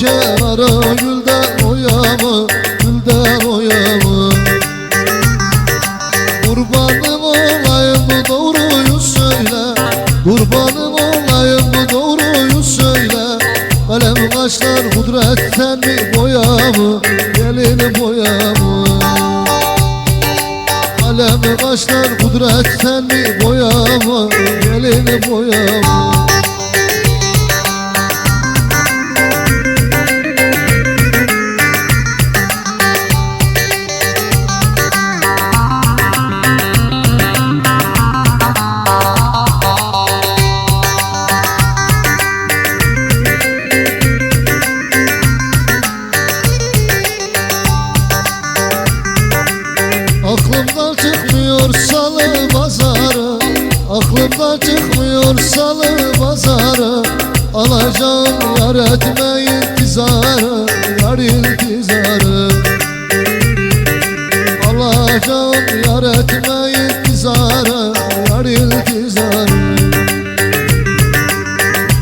kenarı Gülden oya mı Gülden oya mı Kurbanım olayım bu doğruyu söyle. Kurbanım olayım bu doğruyu söyle. Kalem kaşlar kudretten mi boya mı Gelin boya mı Kalem kaşlar kudretten mi boya mı Gelin boya çıkmıyor salı pazarı Alacağım yar etme intizarı Yar intizarı Alacağım yar etme intizarı Yar intizarı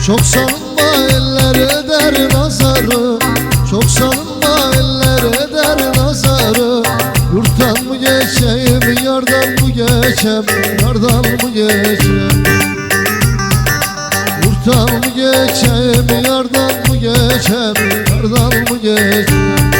Çok salınma eller eder nazarı Çok salınma eller eder nazarı. Yurttan mı geçeyim yardan mı geçem Yardan mı geçem Mı geçeyim yardan mı geçem Yardan mı geçem